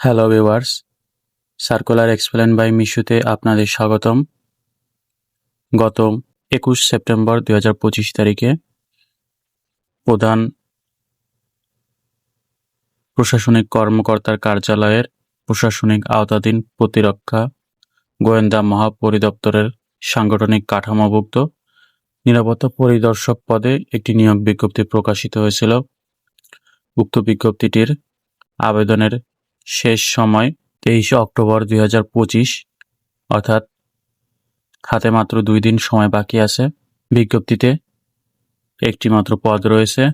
Hello viewers circular explain by মিশুতে আপনাদের স্বাগতম। গত একুশ সেপ্টেম্বর দুই হাজার পঁচিশ তারিখে প্রধান প্রশাসনিক কর্মকর্তার কার্যালয়ের প্রশাসনিক আওতাধীন প্রতিরক্ষা গোয়েন্দা মহাপরিদপ্তরের সাংগঠনিক কাঠামোভুক্ত নিরাপত্তা পরিদর্শক পদে একটি নিয়োগ বিজ্ঞপ্তি প্রকাশিত হয়েছিল। উক্ত বিজ্ঞপ্তিটির আবেদনের শেষ সময় তেইশে অক্টোবর দুই হাজার পঁচিশ, অর্থাৎ হাতে মাত্র দুই দিন সময় বাকি আছে। বিজ্ঞপ্তিতে একটি মাত্র পদ রয়েছে।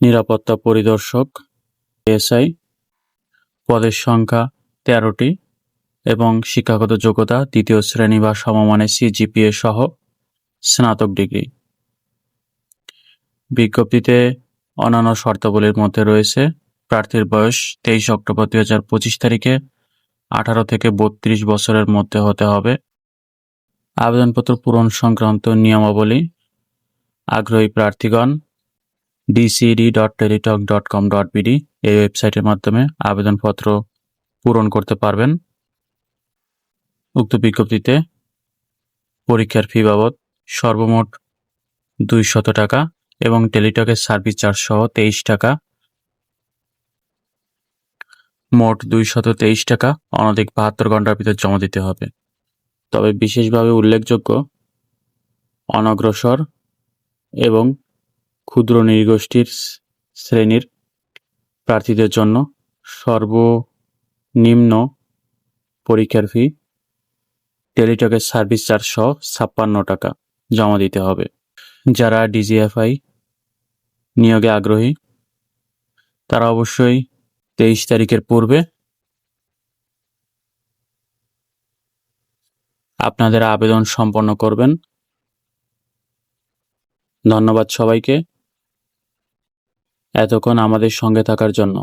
নিরাপত্তা পরিদর্শক এসআই পদের সংখ্যা তেরোটি এবং শিক্ষাগত যোগ্যতা দ্বিতীয় শ্রেণি বা সমমানের সিজিপিএ সহ স্নাতক ডিগ্রি। বিজ্ঞপ্তিতে অন্যান্য শর্তাবলীর মধ্যে রয়েছে প্রার্থীর বয়স তেইশ অক্টোবর দুই হাজার পঁচিশ তারিখে আঠারো থেকে বত্রিশ বছরের মধ্যে হতে হবে। আবেদনপত্র পূরণ সংক্রান্ত নিয়মাবলী। আগ্রহী প্রার্থীগণ DCD dot teletalk dot com dot BD এই ওয়েবসাইটের মাধ্যমে আবেদনপত্র পূরণ করতে পারবেন। উক্ত বিজ্ঞপ্তিতে পরীক্ষার ফি বাবদ সর্বমোট দুইশত টাকা এবং টেলিটকের সার্ভিস চার্জ সহ তেইশ টাকা মোট দুইশত তেইশ টাকা, অনধিক বাহাত্তর ঘণ্টার ভিতর জমা দিতে হবে। তবে বিশেষভাবে উল্লেখযোগ্য, অনগ্রসর এবং ক্ষুদ্র নৃগোষ্ঠীর শ্রেণির প্রার্থীদের জন্য সর্বনিম্ন পরীক্ষার ফি টেলিটকের সার্ভিস চার্জ সহ ছাপ্পান্ন টাকা জমা দিতে হবে। যারা ডিজিএফআই নিয়োগে আগ্রহী, তারা অবশ্যই তেইশ তারিখের পূর্বে আপনাদের আবেদন সম্পন্ন করবেন। ধন্যবাদ সবাইকে। এতক্ষণ আমাদের সঙ্গে থাকার জন্য।